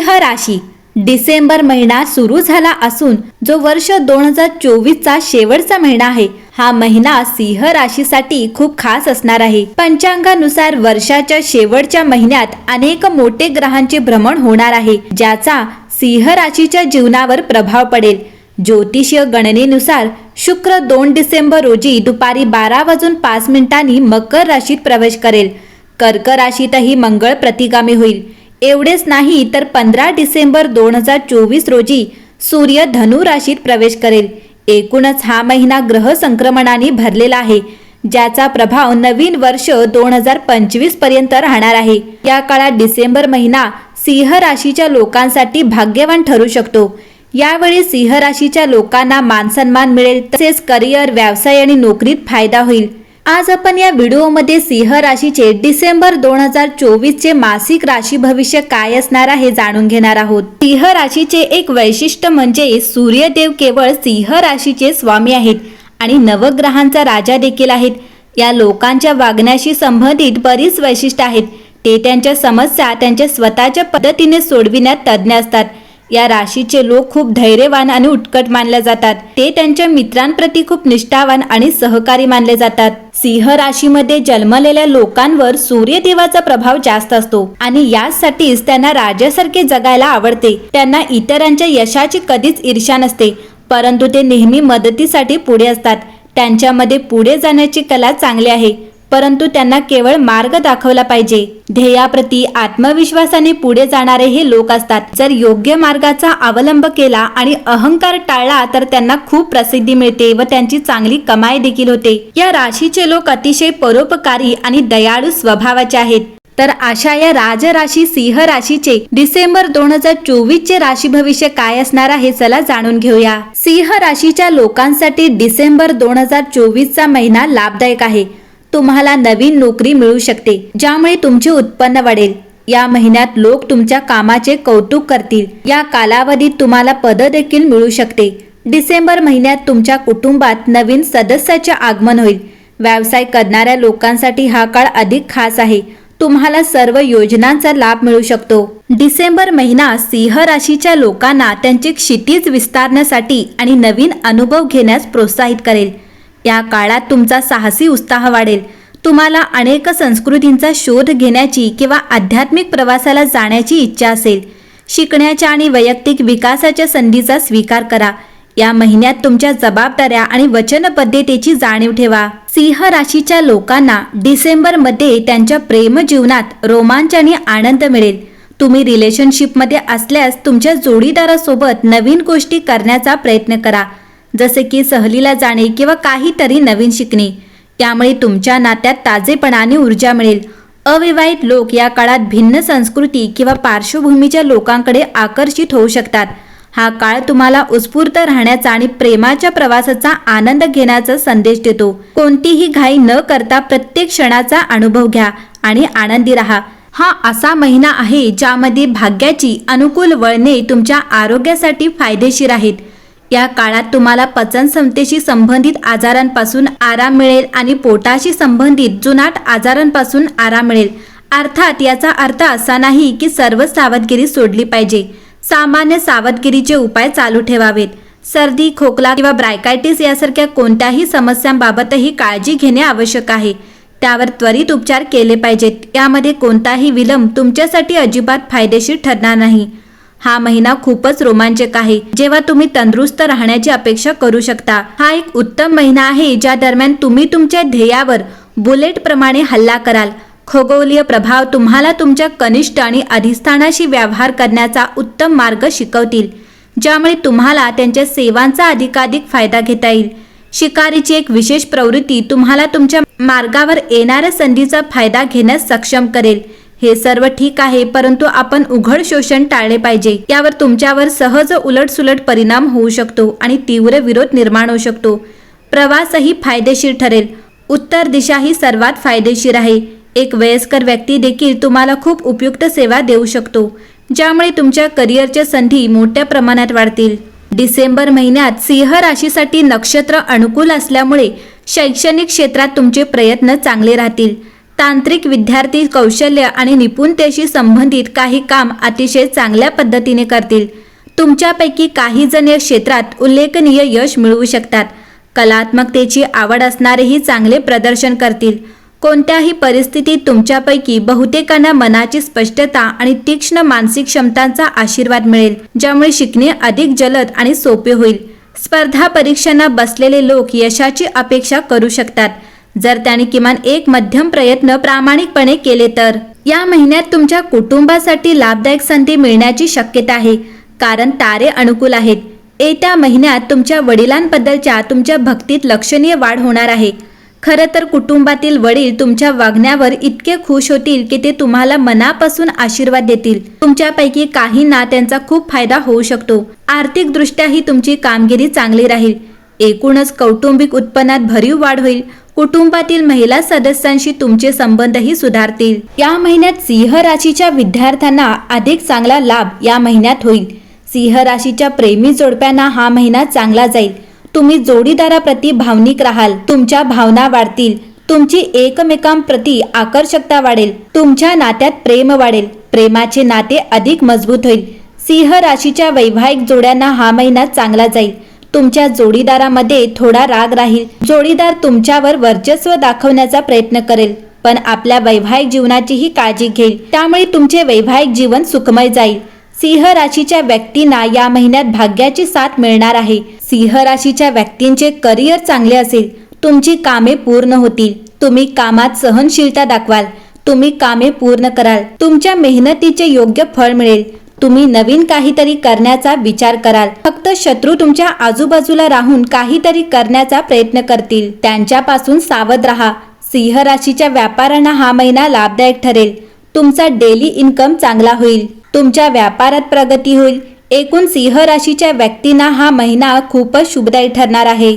सिंह राशी डिसेंबर महिना सुरू झाला असून जो वर्ष दोन हजार चोवीसचा शेवटचा महिना आहे हा महिना सिंह राशीसाठी खूप खास असणार आहे. पंचांगानुसार वर्षाच्या शेवटच्या महिन्यात अनेक मोठे ग्रहांचे भ्रमण होणार आहे ज्याचा सिंह राशीच्या जीवनावर प्रभाव पडेल. ज्योतिषीय गणनेनुसार शुक्र दोन डिसेंबर रोजी दुपारी बारा वाजून पाच मिनिटांनी मकर राशीत प्रवेश करेल. कर्क राशीतही मंगळ प्रतिगामी होईल. एवढेच नाही तर पंधरा डिसेंबर दोन हजार चोवीस रोजी सूर्य धनु राशीत प्रवेश करेल. एकूणच हा महिना ग्रह संक्रमणाने भरलेला आहे ज्याचा प्रभाव नवीन वर्ष दोन हजार पंचवीसपर्यंत राहणार आहे. या काळात डिसेंबर महिना सिंह राशीच्या लोकांसाठी भाग्यवान ठरू शकतो. यावेळी सिंह राशीच्या लोकांना मानसन्मान मिळेल तसेच करिअर व्यवसाय आणि नोकरीत फायदा होईल. आज आपण या व्हिडिओमध्ये सिंह राशीचे डिसेंबर दोन हजार चोवीसचे मासिक राशी भविष्य काय असणार आहे जाणून घेणार आहोत. सिंह राशीचे एक वैशिष्ट्य म्हणजे सूर्यदेव केवळ सिंह राशीचे स्वामी आहेत आणि नवग्रहांचा राजा देखील आहेत. या लोकांच्या वागण्याशी संबंधित बरीच वैशिष्ट्य आहेत. ते त्यांच्या समस्या त्यांच्या स्वतःच्या पद्धतीने सोडविण्यात तज्ज्ञ असतात. या राशीचे लोक खूप धैर्यवान आणि उत्कट मानले जातात. ते त्यांच्या मित्रांप्रती खूप निष्ठावान आणि सहकारी मानले जातात. सिंह राशीमध्ये जन्मलेल्या लोकांवर सूर्यदेवाचा प्रभाव जास्त असतो आणि यासाठीच त्यांना राजासारखे जगायला आवडते. त्यांना इतरांच्या यशाची कधीच ईर्षा नसते परंतु ते नेहमी मदतीसाठी पुढे असतात. त्यांच्यामध्ये पुढे जाण्याची कला चांगली आहे. परंतु त्यांना केवळ मार्ग दाखवला पाहिजे. ध्येयाप्रती आत्मविश्वासाने पुढे जाणारे हे लोक असतात. जर योग्य मार्गाचा अवलंब केला आणि अहंकार टाळला तर त्यांना खूप प्रसिद्धी मिळते व त्यांची चांगली कमाई देखील होते. या राशीचे लोक अतिशय परोपकारी आणि दयाळू स्वभावाचे आहेत. तर अशा या राजराशी सिंह राशीचे डिसेंबर दोन हजार चोवीस चे राशी भविष्य काय असणार आहे चला जाणून घेऊया. सिंह राशीच्या लोकांसाठी डिसेंबर दोन हजार चोवीस चा महिना लाभदायक आहे. तुम्हाला नवीन नोकरी मिळू शकते ज्यामुळे तुमचे उत्पन्न वाढेल. या महिन्यात लोक तुमच्या कामाचे कौतुक करतील. या कालावधीत तुम्हाला पद देखील मिळू शकते. डिसेंबर महिन्यात तुमच्या कुटुंबात नवीन सदस्याचे आगमन होईल. व्यवसाय करणाऱ्या लोकांसाठी हा काळ अधिक खास आहे. तुम्हाला सर्व योजनांचा लाभ मिळू शकतो. डिसेंबर महिना सिंह राशीच्या लोकांना त्यांचे क्षितिज विस्तारण्यासाठी आणि नवीन अनुभव घेण्यास प्रोत्साहित करेल. या काळात तुमचा साहसी उत्साह वाढेल. तुम्हाला अनेक संस्कृतींचा शोध घेण्याची किंवा आध्यात्मिक प्रवासाला जाण्याची इच्छा असेल. शिकण्याच्या आणि वैयक्तिक विकासाच्या संधीचा स्वीकार करा. या महिन्यात तुमच्या जबाबदाऱ्या आणि वचनबद्धतेची जाणीव ठेवा. सिंह राशीच्या लोकांना डिसेंबरमध्ये त्यांच्या प्रेम जीवनात रोमांच आणि आनंद मिळेल. तुम्ही रिलेशनशिपमध्ये असल्यास तुमच्या जोडीदारासोबत नवीन गोष्टी करण्याचा प्रयत्न करा. जसे की सहलीला जाणे किंवा काहीतरी नवीन शिकणे. त्यामुळे तुमच्या नात्यात ताजेपणा आणि ऊर्जा मिळेल. अविवाहित लोक या काळात भिन्न संस्कृती किंवा पार्श्वभूमीच्या लोकांकडे आकर्षित होऊ शकतात. हा काळ तुम्हाला उत्स्फूर्त राहण्याचा आणि प्रेमाच्या प्रवासाचा आनंद घेण्याचा संदेश देतो. कोणतीही घाई न करता प्रत्येक क्षणाचा अनुभव घ्या आणि आनंदी राहा. हा असा महिना आहे ज्यामध्ये भाग्याची अनुकूल वळणे तुमच्या आरोग्यासाठी फायदेशीर आहेत. या काळात तुम्हाला पचनसंस्थेशी संबंधित आजारांपासून आराम मिळेल आणि पोटाशी संबंधित जुनाट आजारांपासून आराम मिळेल. अर्थात याचा अर्थ असा नाही की सर्व सावधगिरी सोडली पाहिजे. सामान्य सावधगिरीचे उपाय चालू ठेवावेत. सर्दी खोकला किंवा ब्रायकायटिस यासारख्या कोणत्याही समस्यांबाबतही काळजी घेणे आवश्यक आहे. त्यावर त्वरित उपचार केले पाहिजेत. यामध्ये कोणताही विलंब तुमच्यासाठी अजिबात फायदेशीर ठरणार नाही. हा महिना खूपच रोमांचक आहे. जेव्हा तुम्ही तंदुरुस्त राहण्याची अपेक्षा करू शकता. हा एक उत्तम महिना आहे ज्या दरम्यान तुम्ही तुमच्या ध्येयावर बुलेट प्रमाणे हल्ला कराल. खगोलीय प्रभाव तुम्हाला तुमच्या कनिष्ठ आणि अधिष्ठानाशी व्यवहार करण्याचा उत्तम मार्ग शिकवतील ज्यामुळे तुम्हाला त्यांच्या सेवांचा अधिकाधिक फायदा घेता येईल. शिकारीची एक विशेष प्रवृत्ती तुम्हाला तुमच्या मार्गावर येणाऱ्या संधीचा फायदा घेण्यास सक्षम करेल. हे सर्व ठीक आहे परंतु आपण उघड शोषण टाळले पाहिजे. यावर तुमच्यावर सहज उलटसुलट परिणाम होऊ शकतो आणि तीव्र विरोध निर्माण होऊ शकतो. प्रवासही फायदेशीर ठरेल. उत्तर दिशा ही सर्वात फायदेशीर आहे. एक वयस्कर व्यक्ती देखील तुम्हाला खूप उपयुक्त सेवा देऊ शकतो ज्यामुळे तुमच्या करिअरच्या संधी मोठ्या प्रमाणात वाढतील. डिसेंबर महिन्यात सिंह राशीसाठी नक्षत्र अनुकूल असल्यामुळे शैक्षणिक क्षेत्रात तुमचे प्रयत्न चांगले राहतील. तांत्रिक विद्यार्थी कौशल्य आणि निपुणतेशी संबंधित काही काम अतिशय चांगल्या पद्धतीने करतील. तुमच्यापैकी काही जण या क्षेत्रात उल्लेखनीय यश मिळवू शकतात. कलात्मकतेची आवड असणारेही चांगले प्रदर्शन करतील. कोणत्याही परिस्थितीत तुमच्यापैकी बहुतेकांना मनाची स्पष्टता आणि तीक्ष्ण मानसिक क्षमतांचा आशीर्वाद मिळेल ज्यामुळे शिकणे अधिक जलद आणि सोपे होईल. स्पर्धा परीक्षांना बसलेले लोक यशाची अपेक्षा करू शकतात. जर त्याने किमान एक मध्यम प्रयत्न प्रामाणिकपणे केले तर? या महिन्यात तुमच्या कुटुंबासाठी लाभदायक संधी मिळण्याची शक्यता आहे कारण तारे अनुकूल आहेत. येत्या महिन्यात तुमच्या वडिलांबद्दलच्या तुमच्या भक्तीत लक्षणीय वाढ होणार आहे. खरं तर कुटुंबातील वडील तुमच्या वागण्यावर इतके खुश होतील की ते तुम्हाला मनापासून आशीर्वाद देतील. तुमच्यापैकी काहींना त्यांचा खूप फायदा होऊ शकतो. आर्थिकदृष्ट्याही तुमची कामगिरी चांगली राहील. एकूणच कौटुंबिक उत्पन्नात भरीव वाढ होईल. कुटुंबातील महिला सदस्यांशी तुमचे संबंधही सुधारतील. या महिन्यात सिंह राशीच्या विद्यार्थ्यांना अधिक चांगला लाभ या महिन्यात होईल. सिंह राशीच्या प्रेमी जोडप्यांना हा महिना चांगला जाईल. तुम्ही जोडीदाराप्रती भावनिक राहाल. तुमच्या भावना वाढतील. तुमची एकमेकांप्रती आकर्षकता वाढेल. तुमच्या नात्यात प्रेम वाढेल. प्रेमाचे नाते अधिक मजबूत होईल. सिंह राशीच्या वैवाहिक जोड्यांना हा महिना चांगला जाईल. तुमच्या जोडीदारामध्ये थोडा राग राहील. जोडीदार तुमच्यावर वर्चस्व दाखवण्याचा प्रयत्न करेल पण आपल्या वैवाहिक जीवनाचीही काळजी घेईल. त्यामुळे तुमचे वैवाहिक जीवन सुखमय जाईल. सिंह राशीच्या व्यक्तींना या महिन्यात भाग्याची साथ मिळणार आहे. सिंह राशीच्या व्यक्तींचे करिअर चांगले असेल. तुमची कामे पूर्ण होतील. तुम्ही कामात सहनशीलता दाखवाल. तुम्ही कामे पूर्ण कराल. तुमच्या मेहनतीचे योग्य फळ मिळेल. तुम्ही नवीन काहीतरी करण्याचा विचार कराल. फक्त शत्रू तुमच्या आजूबाजूला राहून काहीतरी करण्याचा प्रयत्न करतील. त्यांच्यापासून सावध राहा. सिंह राशीच्या व्यापाऱ्यांना हा महिना लाभदायक ठरेल. तुमचा डेली इन्कम चांगला होईल. तुमच्या व्यापारात प्रगती होईल. एकूण सिंह राशीच्या व्यक्तींना हा महिना खूपच शुभदायी ठरणार आहे.